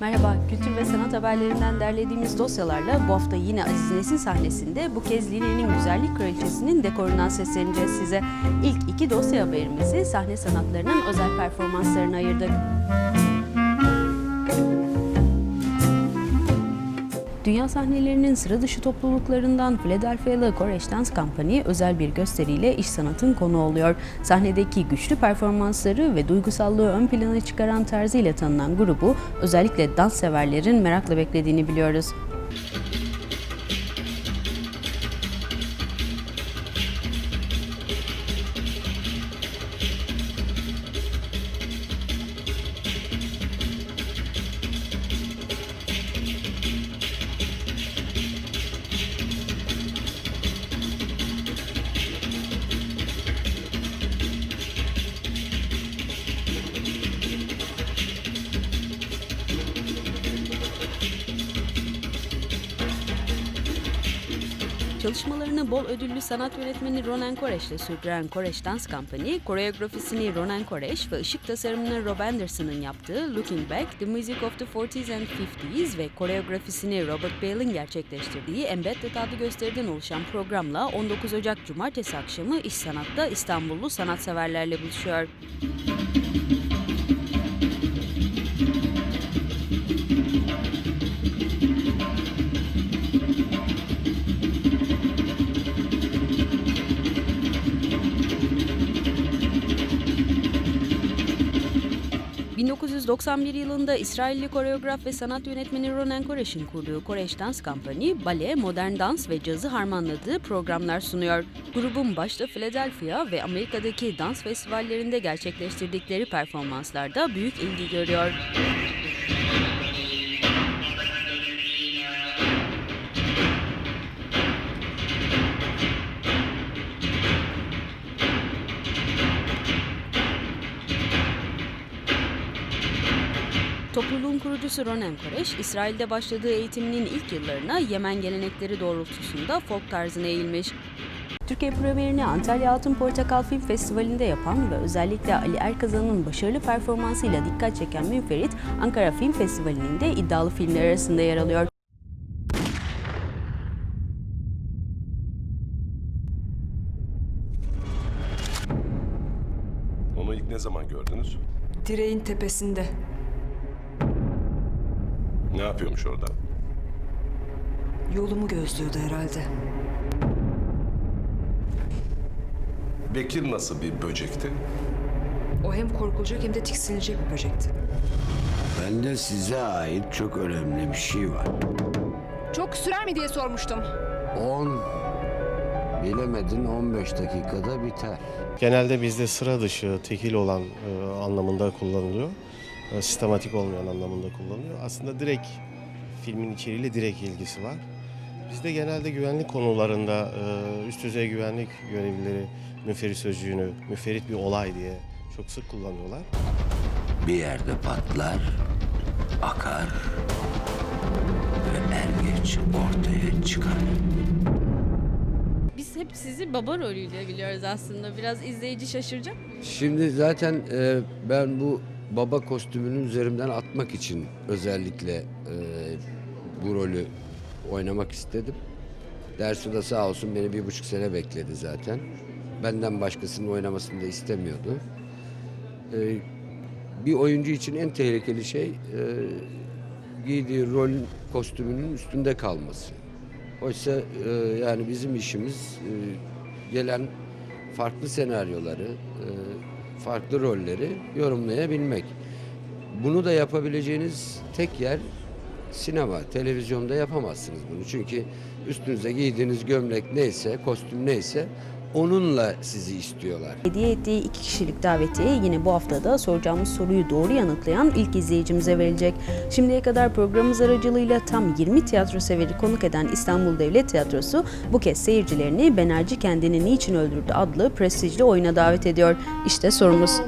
Merhaba, kültür ve sanat haberlerinden derlediğimiz dosyalarla bu hafta yine Aziz Nesin sahnesinde bu kez Line'nin Güzellik Kraliçesi'nin dekorundan sesleneceğiz size. İlk iki dosya haberimizi sahne sanatlarının özel performanslarına ayırdık. Sahnelerinin sıra dışı topluluklarından Philadelphia'lı Koreş Dance Company özel bir gösteriyle iş sanatın konu oluyor. Sahnedeki güçlü performansları ve duygusallığı ön plana çıkaran tarzıyla tanınan grubu özellikle dans severlerin merakla beklediğini biliyoruz. Çalışmalarını bol ödüllü sanat yönetmeni Ronan Koreş'le sürdüren Koreş Dance Company, koreografisini Ronan Koreş ve ışık tasarımını Rob Anderson'ın yaptığı Looking Back, The Music of the 40s and 50s ve koreografisini Robert Bale'ın gerçekleştirdiği Embedded adlı gösteriden oluşan programla 19 Ocak Cumartesi akşamı İş Sanat'ta İstanbullu sanatseverlerle buluşuyor. ...1991 yılında İsrailli koreograf ve sanat yönetmeni Ronan Koreş'in kurduğu Koreş Dance Company, bale, modern dans ve cazı harmanladığı programlar sunuyor. Grubun başta Philadelphia ve Amerika'daki dans festivallerinde gerçekleştirdikleri performanslarda büyük ilgi görüyor. Topluluğun kurucusu Ronen Koreş, İsrail'de başladığı eğitiminin ilk yıllarına Yemen gelenekleri doğrultusunda folk tarzına eğilmiş. Türkiye premierini Antalya Altın Portakal Film Festivali'nde yapan ve özellikle Ali Erkazan'ın başarılı performansıyla dikkat çeken Münferit, Ankara Film Festivali'nin de iddialı filmler arasında yer alıyor. Onu ilk ne zaman gördünüz? Direğin tepesinde. Ne yapıyormuş orada? Yolumu gözlüyordu herhalde. Bekir nasıl bir böcekti? O hem korkulacak hem de tiksinilecek bir böcekti. Bende size ait çok önemli bir şey var. Çok sürer mi diye sormuştum. 10, bilemedin 15 dakikada biter. Genelde bizde sıra dışı, tekil olan e, anlamında kullanılıyor. E, sistematik olmayan anlamında kullanılıyor. Aslında direkt filmin içeriğiyle direkt ilgisi var. Bizde genelde güvenlik konularında e, üst düzey güvenlik görevlileri müferit sözcüğünü, müferit bir olay diye çok sık kullanıyorlar. Bir yerde patlar, akar ve er geç ortaya çıkar. Biz hep sizi baba rolüyle biliyoruz aslında. Biraz izleyici şaşıracak mı? Şimdi zaten e, ben bu baba kostümünü üzerimden atmak için özellikle e, bu rolü oynamak istedim. Dersu da sağ olsun beni bir buçuk sene bekledi zaten. Benden başkasının oynamasını da istemiyordu. E, bir oyuncu için en tehlikeli şey e, giydiği rol kostümünün üstünde kalması. Oysa e, yani bizim işimiz e, gelen farklı senaryoları, e, farklı rolleri yorumlayabilmek. Bunu da yapabileceğiniz tek yer sinema, televizyonda yapamazsınız bunu. Çünkü üstünüze giydiğiniz gömlek neyse, kostüm neyse onunla sizi istiyorlar. Hediye ettiği iki kişilik davetiye yine bu haftada soracağımız soruyu doğru yanıtlayan ilk izleyicimize verilecek. Şimdiye kadar programımız aracılığıyla tam 20 tiyatro severi konuk eden İstanbul Devlet Tiyatrosu bu kez seyircilerini Benerci kendini niçin öldürdü adlı prestijli oyuna davet ediyor. İşte sorumuz.